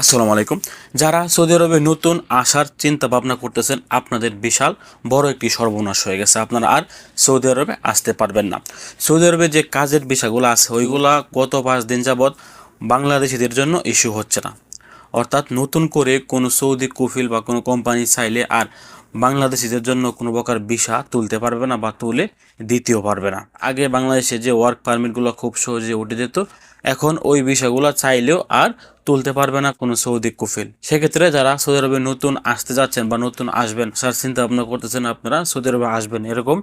আসসালামু আলাইকুম। যারা সৌদি আরবে নতুন আসার চিন্তা ভাবনা করতেছেন, আপনাদের বিশাল বড় একটি সর্বনাশ হয়ে গেছে। আপনারা আর সৌদি আরবে আসতে পারবেন না। সৌদি আরবে যে কাজের বিষয়গুলো আছে, ওইগুলা গত পাঁচ দিন যাবৎ বাংলাদেশিদের জন্য ইস্যু হচ্ছে না। অর্থাৎ নতুন করে কোনো সৌদি কুফিল বা কোনো কোম্পানি চাইলে আর বাংলাদেশিদের জন্য কোনো প্রকার ভিসা তুলতে পারবে না বা তুলে দিতেও পারবে না। আগে বাংলাদেশে যে ওয়ার্ক পারমিটগুলো খুব সহজে উঠে যেত, এখন ওই ভিসাগুলো চাইলেও আর তুলতে পারবে না কোনো সৌদি কুফিল। সেক্ষেত্রে যারা সৌদি আরবে নতুন আসতে যাচ্ছেন বা নতুন আসবেন, স্যার চিন্তা ভাবনা করতেছেন আপনারা সৌদি আরবে আসবেন, এরকম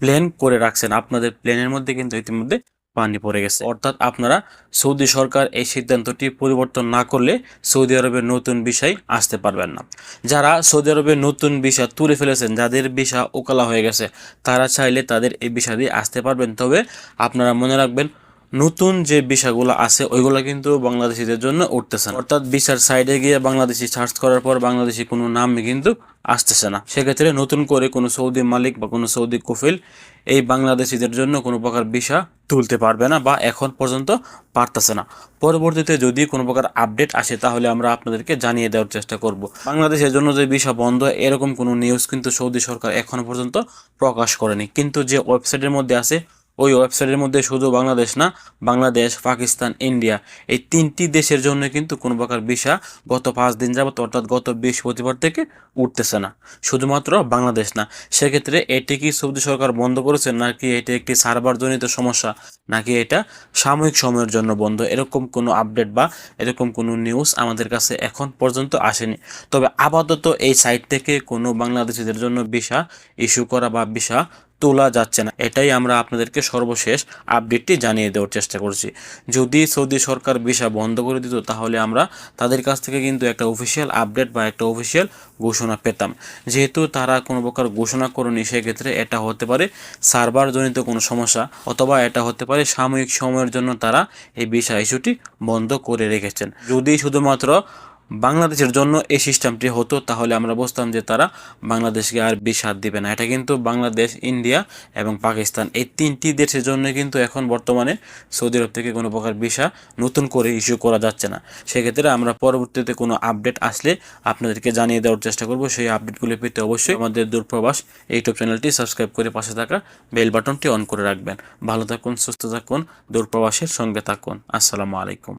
প্ল্যান করে রাখছেন। আপনাদের প্ল্যানের মধ্যে কিন্তু ইতিমধ্যে পানি পড়ে গেছে। অর্থাৎ আপনারা সৌদি সরকার এই সিদ্ধান্তটি পরিবর্তন না করলে সৌদি আরবের নতুন বিষয় আসতে পারবেন না। যারা সৌদি আরবের নতুন ভিসা তুলে ফেলেছেন, যাদের ভিসা ওকালা হয়ে গেছে, তারা চাইলে তাদের এই ভিসা দিয়ে আসতে পারবেন। তবে আপনারা মনে রাখবেন, নতুন যে ভিসাগুলো আছে, ওইগুলো কিন্তু বাংলাদেশিদের জন্য উঠতেছে না। অর্থাৎ ভিসার সাইডে গিয়ে বাংলাদেশি সার্চ করার পর বাংলাদেশি কোনো নাম কিন্তু আসতেছে না। সেক্ষেত্রে নতুন করে কোনো সৌদি মালিক বা কোনো সৌদি কফিল এই বাংলাদেশিদের জন্য কোনো প্রকার ভিসা তুলতে পারবে না বা এখন পর্যন্ত পারতেছে না। পরবর্তীতে যদি কোনো প্রকার আপডেট আসে, তাহলে আমরা আপনাদেরকে জানিয়ে দেওয়ার চেষ্টা করব। বাংলাদেশের জন্য যে বিষয় বন্ধ, এরকম কোনো নিউজ কিন্তু সৌদি সরকার এখনও পর্যন্ত প্রকাশ করেনি। কিন্তু যে ওয়েবসাইটের মধ্যে আছে ওই ওয়েবসাইটের মধ্যে শুধু বাংলাদেশ না, বাংলাদেশ, পাকিস্তান, ইন্ডিয়া এই তিনটি দেশের জন্য কিন্তু কোনো প্রকার ভিসা গত পাঁচ দিন যাবত অর্থাৎ গত বৃহস্পতিবার থেকে উঠতেছে না। শুধুমাত্র বাংলাদেশ না, সেক্ষেত্রে এটি কি সৌদি সরকার বন্ধ করেছে নাকি এটি একটি সার্ভারজনিত সমস্যা, নাকি এটা সাময়িক সময়ের জন্য বন্ধ? এরকম কোনো আপডেট বা এরকম কোনো নিউজ আমাদের কাছে এখন পর্যন্ত আসেনি। তবে আপাতত এই সাইট থেকে কোনো বাংলাদেশিদের জন্য ভিসা ইস্যু করা বা ভিসা তোলা যাচ্ছে না। এটাই আমরা আপনাদেরকে সর্বশেষ আপডেটটি জানিয়ে দেওয়ার চেষ্টা করছি। যদি সৌদি সরকার ভিসা বন্ধ করে দিত, তাহলে আমরা তাদের কাছ থেকে কিন্তু একটা অফিসিয়াল আপডেট বা একটা অফিসিয়াল ঘোষণা পেতাম। যেহেতু তারা কোনো প্রকার ঘোষণা করেনি, সেক্ষেত্রে এটা হতে পারে সার্ভারজনিত কোনো সমস্যা অথবা এটা হতে পারে সাময়িক সময়ের জন্য তারা এই ভিসা ইস্যুটি বন্ধ করে রেখেছেন। যদি শুধুমাত্র বাংলাদেশের জন্য এই সিস্টেমটি হতো, তাহলে আমরা বুঝতাম যে তারা বাংলাদেশকে আর বিষ হাত দিবে না। এটা কিন্তু বাংলাদেশ, ইন্ডিয়া এবং পাকিস্তান এই তিনটি দেশের জন্য কিন্তু এখন বর্তমানে সৌদি আরব থেকে কোনো প্রকার ভিসা নতুন করে ইস্যু করা যাচ্ছে না। সেক্ষেত্রে আমরা পরবর্তীতে কোনো আপডেট আসলে আপনাদেরকে জানিয়ে দেওয়ার চেষ্টা করব। সেই আপডেটগুলি পেতে অবশ্যই আমাদের দূরপ্রবাস ইউটিউব চ্যানেলটি সাবস্ক্রাইব করে পাশে থাকা বেল বাটনটি অন করে রাখবেন। ভালো থাকুন, সুস্থ থাকুন, দূরপ্রবাসের সঙ্গে থাকুন। আসসালামু আলাইকুম।